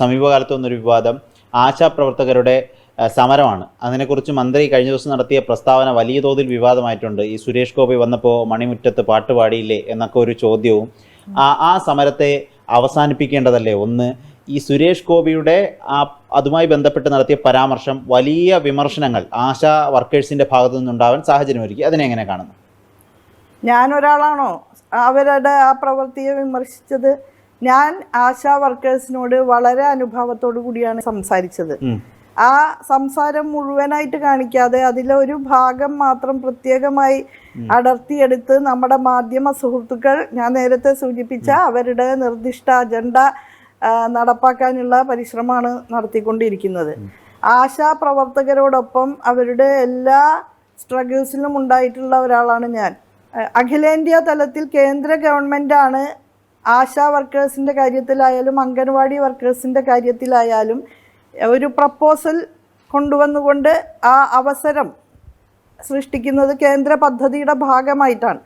സമീപകാലത്ത് വന്നൊരു വിവാദം. ആശാപ്രവർത്തകരുടെ പ്രവർത്തകരുടെ സമരമാണ്. അതിനെക്കുറിച്ച് മന്ത്രി കഴിഞ്ഞ ദിവസം നടത്തിയ പ്രസ്താവന വലിയ തോതിൽ വിവാദമായിട്ടുണ്ട്. ഈ സുരേഷ് ഗോപി വന്നപ്പോൾ മണിമുറ്റത്ത് പാട്ട് പാടിയില്ലേ എന്നൊക്കെ ഒരു ചോദ്യവും. ആ ആ സമരത്തെ അവസാനിപ്പിക്കേണ്ടതല്ലേ? ഒന്ന് ഈ സുരേഷ് ഗോപിയുടെ ആ അതുമായി ബന്ധപ്പെട്ട് നടത്തിയ പരാമർശം വലിയ വിമർശനങ്ങൾ ആശാ വർക്കേഴ്സിന്റെ ഭാഗത്തു നിന്നുണ്ടാവാൻ സാഹചര്യമൊരുക്കി. അതിനെ എങ്ങനെ കാണുന്നു? ഞാനൊരാളാണോ? അവരുടെ ആ പ്രവൃത്തിയെ വിമർശിച്ചത് ഞാൻ ആശാ വർക്കേഴ്സിനോട് വളരെ അനുഭവത്തോടു കൂടിയാണ് സംസാരിച്ചത്. ആ സംസാരം മുഴുവനായിട്ട് കാണിക്കാതെ അതിലെ ഒരു ഭാഗം മാത്രം പ്രത്യേകമായി അടർത്തിയെടുത്ത് നമ്മുടെ മാധ്യമ സുഹൃത്തുക്കൾ ഞാൻ നേരത്തെ സൂചിപ്പിച്ച അവരുടെ നിർദ്ദിഷ്ട അജണ്ട നടപ്പാക്കാനുള്ള പരിശ്രമമാണ് നടത്തിക്കൊണ്ടിരിക്കുന്നത്. ആശാ പ്രവർത്തകരോടൊപ്പം അവരുടെ എല്ലാ സ്ട്രഗിൾസിലും ഉണ്ടായിട്ടുള്ള ഒരാളാണ് ഞാൻ. അഖിലേന്ത്യാ തലത്തിൽ കേന്ദ്ര ഗവൺമെന്റാണ് ആശാ വർക്കേഴ്സിന്റെ കാര്യത്തിലായാലും അംഗൻവാടി വർക്കേഴ്സിന്റെ കാര്യത്തിലായാലും ഒരു പ്രപ്പോസൽ കൊണ്ടുവന്നുകൊണ്ട് ആ അവസരം സൃഷ്ടിക്കുന്നത് കേന്ദ്ര പദ്ധതിയുടെ ഭാഗമായിട്ടാണ്.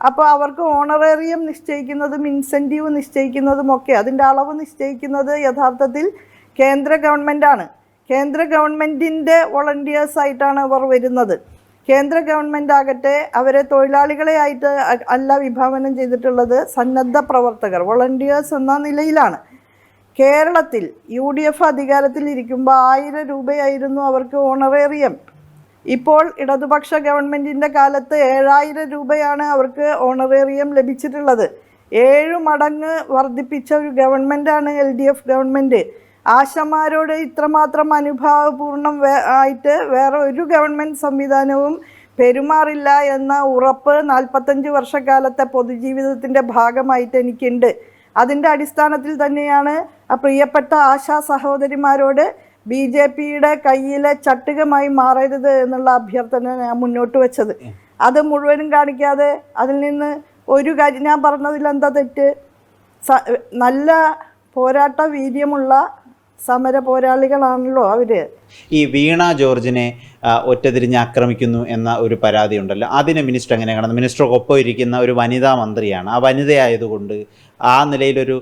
അപ്പോൾ അവർക്ക് ഓണറേറിയം നിശ്ചയിക്കുന്നതും ഇൻസെന്റീവ് നിശ്ചയിക്കുന്നതും ഒക്കെ അതിന്റെ അളവ് നിശ്ചയിക്കുന്നത് യഥാർത്ഥത്തിൽ കേന്ദ്ര ഗവൺമെന്റാണ് കേന്ദ്ര ഗവൺമെന്റിന്റെ വോളണ്ടിയേഴ്സായിട്ടാണ് അവർ വരുന്നത്. കേന്ദ്ര ഗവൺമെന്റ് ആകട്ടെ അവരെ തൊഴിലാളികളെ ആയിട്ട് അല്ല വിഭാവനം ചെയ്തിട്ടുള്ളത് സന്നദ്ധ പ്രവർത്തകർ വോളണ്ടിയേഴ്സ് എന്ന നിലയിലാണ്. കേരളത്തിൽ യു ഡി എഫ് അധികാരത്തിൽ ഇരിക്കുമ്പോൾ ആയിരം രൂപയായിരുന്നു അവർക്ക് ഓണറേറിയം ഇപ്പോൾ ഇടതുപക്ഷ ഗവൺമെന്റിന്റെ കാലത്ത് ഏഴായിരം രൂപയാണ് അവർക്ക് ഓണറേറിയം ലഭിച്ചിട്ടുള്ളത്. ഏഴ് മടങ്ങ് വർദ്ധിപ്പിച്ച ഒരു ഗവൺമെന്റാണ് എൽ ഡി എഫ് ഗവൺമെന്റ് ആശമാരോട് ഇത്രമാത്രം അനുഭാവപൂർണം വേ ആയിട്ട് വേറെ ഒരു ഗവൺമെന്റ് സംവിധാനവും പെരുമാറില്ല എന്ന ഉറപ്പ് നാൽപ്പത്തഞ്ച് വർഷക്കാലത്തെ പൊതുജീവിതത്തിന്റെ ഭാഗമായിട്ട് എനിക്കുണ്ട്. അതിന്റെ അടിസ്ഥാനത്തിൽ തന്നെയാണ് പ്രിയപ്പെട്ട ആശാ സഹോദരിമാരോട് ബി ജെ പിയുടെ കയ്യിലെ ചട്ടുകമായി മാറരുത് എന്നുള്ള അഭ്യർത്ഥന ഞാൻ മുന്നോട്ട് വെച്ചത്. അത് മുഴുവനും കാണിക്കാതെ അതിൽ നിന്ന് ഒരു കാര്യം ഞാൻ പറഞ്ഞതിൽ എന്താ തെറ്റ്? നല്ല പോരാട്ട വീര്യമുള്ള സമര പോരാളികളാണല്ലോ അവർ. ഈ വീണ ജോർജിനെ ഒറ്റതിരിഞ്ഞ് ആക്രമിക്കുന്നു എന്ന ഒരു പരാതി ഉണ്ടല്ലോ. അതിനെ മിനിസ്റ്റർ എങ്ങനെ കാണുന്നു? മിനിസ്റ്റർക്കൊപ്പം ഇരിക്കുന്ന ഒരു വനിതാ മന്ത്രിയാണ്. ആ വനിതയായതുകൊണ്ട് ആ നിലയിലൊരു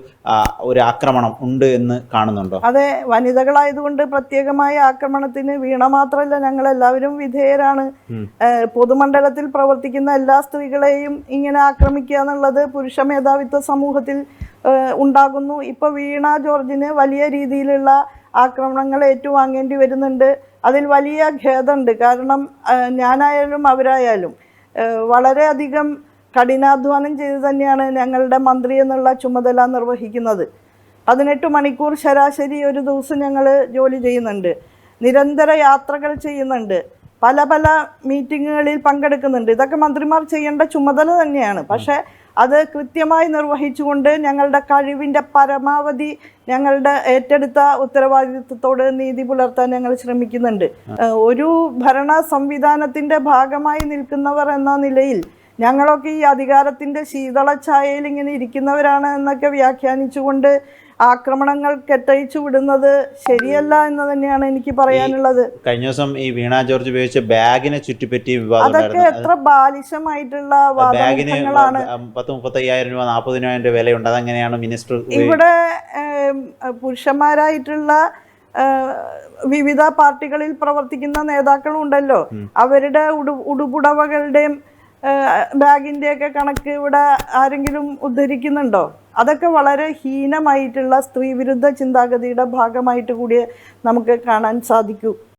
ഒരു ആക്രമണം ഉണ്ട് എന്ന് കാണുന്നുണ്ടോ? അതെ വനിതകളായതുകൊണ്ട് പ്രത്യേകമായ ആക്രമണത്തിന് വീണ മാത്രമല്ല ഞങ്ങൾ എല്ലാവരും വിധേയരാണ് പൊതുമണ്ഡലത്തിൽ പ്രവർത്തിക്കുന്ന എല്ലാ സ്ത്രീകളെയും ഇങ്ങനെ ആക്രമിക്കുക എന്നുള്ളത് പുരുഷ മേധാവിത്വ സമൂഹത്തിൽ ഉണ്ടാകുന്നു. ഇപ്പോൾ വീണ ജോർജിന് വലിയ രീതിയിലുള്ള ആക്രമണങ്ങൾ ഏറ്റുവാങ്ങേണ്ടി വരുന്നുണ്ട്. അതിൽ വലിയ ഖേദമുണ്ട്. കാരണം ഞാനായാലും അവരായാലും വളരെയധികം കഠിനാധ്വാനം ചെയ്ത് തന്നെയാണ് ഞങ്ങളുടെ മന്ത്രി എന്നുള്ള ചുമതല നിർവഹിക്കുന്നത്. പതിനെട്ട് മണിക്കൂർ ശരാശരി ഒരു ദിവസം ഞങ്ങൾ ജോലി ചെയ്യുന്നുണ്ട്. നിരന്തര യാത്രകൾ ചെയ്യുന്നുണ്ട്. പല പല മീറ്റിങ്ങുകളിൽ പങ്കെടുക്കുന്നുണ്ട്. ഇതൊക്കെ മന്ത്രിമാർ ചെയ്യേണ്ട ചുമതല തന്നെയാണ്. പക്ഷേ അത് കൃത്യമായി നിർവഹിച്ചുകൊണ്ട് ഞങ്ങളുടെ കഴിവിന്റെ പരമാവധി ഞങ്ങളുടെ ഏറ്റെടുത്ത ഉത്തരവാദിത്വത്തോട് നീതി പുലർത്താൻ ഞങ്ങൾ ശ്രമിക്കുന്നുണ്ട്. ഒരു ഭരണ സംവിധാനത്തിന്റെ ഭാഗമായി നിൽക്കുന്നവർ എന്ന നിലയിൽ ഞങ്ങളൊക്കെ ഈ അധികാരത്തിന്റെ ശീതളഛായയിൽ ഇങ്ങനെ ഇരിക്കുന്നവരാണ് എന്നൊക്കെ വ്യാഖ്യാനിച്ചുകൊണ്ട് ആക്രമണങ്ങൾ കെട്ടഴിച്ചു വിടുന്നത് ശരിയല്ല എന്ന് തന്നെയാണ് എനിക്ക് പറയാനുള്ളത്. കഴിഞ്ഞ ദിവസം ഈ വീണ ജോർജ് ഉപയോഗിച്ച ബാഗിനെ ചുറ്റിപ്പറ്റി അതൊക്കെ എത്ര ബാലിശമായിട്ടുള്ള ബാഗിനാണ് പത്ത് മുപ്പത്തയ്യായിരം രൂപ നാൽപ്പതിനായിരം രൂപ വിലയുണ്ട്. അതെങ്ങനെയാണ് മിനിസ്റ്റർ ഇവിടെ പുരുഷന്മാരായിട്ടുള്ള വിവിധ പാർട്ടികളിൽ പ്രവർത്തിക്കുന്ന നേതാക്കളുണ്ടല്ലോ. അവരുടെ ഉടു ഉടുപുടവകളുടെയും ബാഗിന്റെയൊക്കെ കണക്ക് ഇവിടെ ആരെങ്കിലും ഉദ്ധരിക്കുന്നുണ്ടോ? അതൊക്കെ വളരെ ഹീനമായിട്ടുള്ള സ്ത്രീവിരുദ്ധ ചിന്താഗതിയുടെ ഭാഗമായിട്ട് കൂടി നമുക്ക് കാണാൻ സാധിക്കൂ.